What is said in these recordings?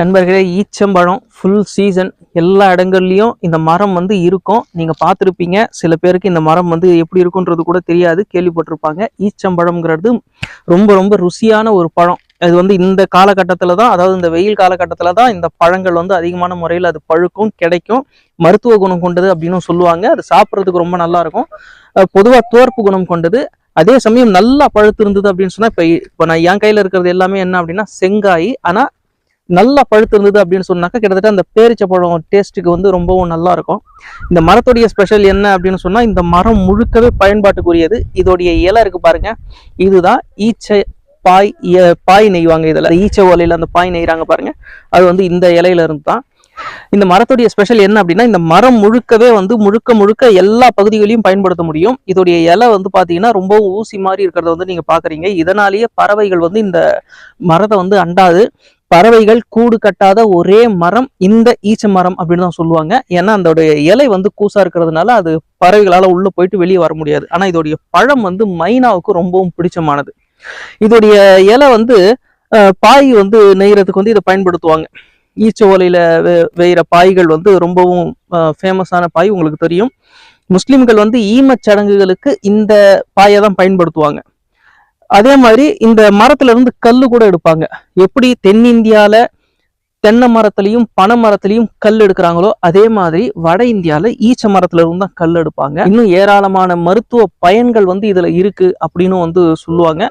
நண்பர்களே ஈச்சம்பழம் full season எல்லா இடங்கள்லையும் இந்த மரம் வந்து இருக்கும். நீங்கள் பார்த்துருப்பீங்க சில பேருக்கு இந்த மரம் வந்து எப்படி இருக்குன்றது கூட தெரியாது கேள்விப்பட்டிருப்பாங்க. ஈச்சம்பழம்ங்கிறது ரொம்ப ரொம்ப ருசியான ஒரு பழம். அது வந்து இந்த காலகட்டத்தில் தான் அதாவது இந்த வெயில் காலகட்டத்தில் தான் இந்த பழங்கள் வந்து அதிகமான முறையில் அது பழுக்கும் கிடைக்கும். மருத்துவ குணம் கொண்டது அப்படின்னு சொல்லுவாங்க. அது சாப்பிட்றதுக்கு ரொம்ப நல்லா இருக்கும் பொதுவாக தோற்பு குணம் கொண்டது. அதே சமயம் நல்லா பழுத்து இருந்தது அப்படின்னு சொன்னால் இப்போ இப்போ நான் என் கையில் இருக்கிறது எல்லாமே என்ன அப்படின்னா செங்காய். ஆனால் நல்லா பழுத்து இருந்தது அப்படின்னு சொன்னாக்கா கிட்டத்தட்ட அந்த பேரிச்சப்பழம் டேஸ்ட்டுக்கு வந்து ரொம்பவும் நல்லா இருக்கும் இந்த மரத்துடைய ஸ்பெஷல் என்ன அப்படின்னு சொன்னால் இந்த மரம் முழுக்கவே பயன்பாட்டுக்குரியது. இதோடைய இலை இருக்கு பாருங்க. இதுதான் ஈச்சை பாய் இ- பாய் நெய்வாங்க இதில். ஈச்சை ஓலையில் அந்த பாய் நெய்கிறாங்க பாருங்க. அது வந்து இந்த இலையில இருந்து தான் இந்த மரத்துடைய ஸ்பெஷல் என்ன அப்படின்னா இந்த மரம் முழுக்கவே வந்து முழுக்க முழுக்க எல்லா பகுதிகளையும் பயன்படுத்த முடியும். இதோடைய இலை வந்து பார்த்தீங்கன்னா ரொம்பவும் ஊசி மாதிரி இருக்கிறத வந்து நீங்கள் பார்க்குறீங்க இதனாலேயே பறவைகள் வந்து இந்த மரத்தை வந்து அண்டாது. பறவைகள் கூடு கட்டாத ஒரே மரம் இந்த ஈச்ச மரம் அப்படின்னு தான் சொல்லுவாங்க. ஏன்னா அதோடைய இலை வந்து கூசா இருக்கிறதுனால அது பறவைகளால உள்ள போயிட்டு வெளியே வர முடியாது. ஆனா இதோடைய பழம் வந்து மைனாவுக்கு ரொம்பவும் பிடிச்சமானது. இதோடைய இலை வந்து பாய் வந்து நெய்யறதுக்கு வந்து இதை பயன்படுத்துவாங்க. ஈச்ச ஓலையில வெ- பாய்கள் வந்து ரொம்பவும் ஃபேமஸான பாய் உங்களுக்கு தெரியும். முஸ்லிம்கள் வந்து ஈமச் சடங்குகளுக்கு இந்த பாயை தான் பயன்படுத்துவாங்க. அதே மாதிரி இந்த மரத்துல இருந்து கல் கூட எடுப்பாங்க. எப்படி தென்னிந்தியால தென்னை மரத்துலயும் பனை மரத்துலயும் கல் எடுக்கிறாங்களோ அதே மாதிரி வட இந்தியால ஈச்ச மரத்துல இருந்து தான் கல் எடுப்பாங்க. இன்னும் ஏராளமான மருத்துவ பயன்கள் வந்து இதுல இருக்கு அப்படின்னு வந்து சொல்லுவாங்க.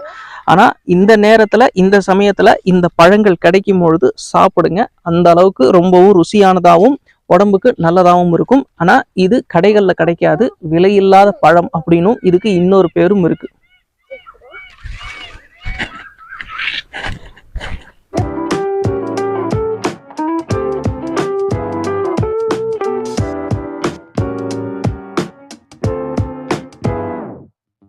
ஆனா இந்த நேரத்துல இந்த சமயத்துல இந்த பழங்கள் கிடைக்கும் பொழுது சாப்பிடுங்க. அந்த அளவுக்கு ரொம்பவும் ருசியானதாகவும் உடம்புக்கு நல்லதாகவும் இருக்கும். ஆனா இது கடைகள்ல கிடைக்காது. விலையில்லாத பழம் அப்படின்னும் இதுக்கு இன்னொரு பேரும் இருக்கு.